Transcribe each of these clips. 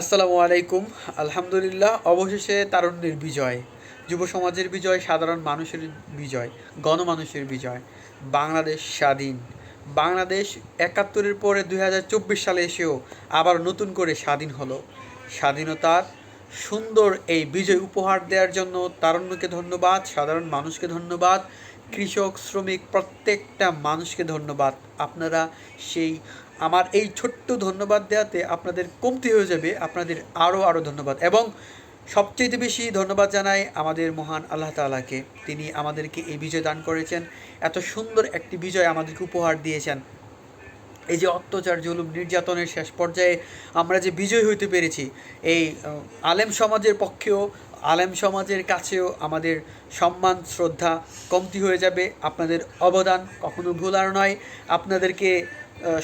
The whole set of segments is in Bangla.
আসসালামু আলাইকুম। আলহামদুলিল্লাহ, অবশেষে তারুণ্যের বিজয়। যুব সমাজের বিজয়, সাধারণ মানুষের বিজয়, গণমানুষের বিজয়, বাংলাদেশ স্বাধীন। বাংলাদেশ একাত্তরের পরে দুই হাজার চব্বিশ সালে এসেও আবার নতুন করে স্বাধীন হলো। স্বাধীনতার সুন্দর এই বিজয় উপহার দেওয়ার জন্য তারুণ্যকে ধন্যবাদ, সাধারণ মানুষকে ধন্যবাদ, কৃষক, শ্রমিক, প্রত্যেকটা মানুষকে ধন্যবাদ। আপনারা সেই আমার এই ছোট্ট ধন্যবাদ দেওয়াতে আপনাদের কমতি হয়ে যাবে। আপনাদের আরও আরও ধন্যবাদ। এবং সবচেয়ে বেশি ধন্যবাদ জানাই আমাদের মহান আল্লাহ তাআলাকে। তিনি আমাদেরকে এই বিজয় দান করেছেন। এত সুন্দর একটি বিজয় আমাদেরকে উপহার দিয়েছেন। এই যে অত্যাচার, জুলুম, নির্যাতনের শেষ পর্যায়ে আমরা যে বিজয় হইতে পেরেছি, এই আলেম সমাজের পক্ষেও, আলেম সমাজের কাছেও আমাদের সম্মান, শ্রদ্ধা কমতি হয়ে যাবে। আপনাদের অবদান কখনো ভুলার নয়। আপনাদেরকে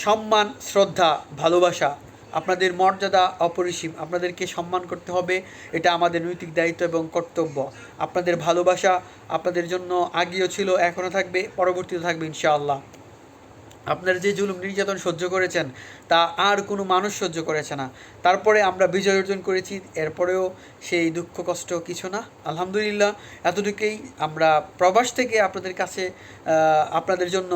সম্মান, শ্রদ্ধা, ভালোবাসা, আপনাদের মর্যাদা অপরিসীম। আপনাদেরকে সম্মান করতে হবে, এটা আমাদের নৈতিক দায়িত্ব এবং কর্তব্য। আপনাদের ভালোবাসা আপনাদের জন্য আগেও ছিল, এখনও থাকবে, পরবর্তীতে থাকবে, ইনশাআল্লাহ। আপনারা যে জুলুম, নির্যাতন সহ্য করেছেন, তা আর কোনো মানুষ সহ্য করেছে না। তারপরে আমরা বিজয় অর্জন করেছি, এরপরেও সেই দুঃখ, কষ্ট কিছু না। আলহামদুলিল্লাহ, এতটুকুই আমরা প্রবাস থেকে আপনাদের কাছে আপনাদের জন্য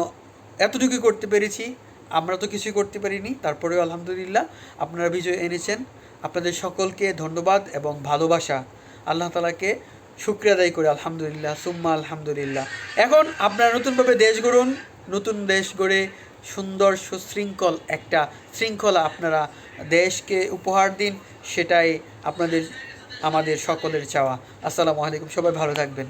এতটুকুই করতে পেরেছি। আমরা তো কিছুই করতে পারিনি, তারপরেও আলহামদুলিল্লাহ আপনারা বিজয় এনেছেন। আপনাদের সকলকে ধন্যবাদ এবং ভালোবাসা। আল্লাহ তালাকে শুক্রিয়া করে, আলহামদুলিল্লাহ, সুম্মা আলহামদুলিল্লাহ। এখন আপনারা নতুনভাবে দেশ গড়ুন, নতুন দেশ গড়ে সুন্দর সুশৃঙ্খল একটা শৃঙ্খলা আপনারা দেশকে উপহার দিন, সেটাই আপনাদের, আমাদের সকলের চাওয়া। আসসালামু আলাইকুম, সবাই ভালো থাকবেন।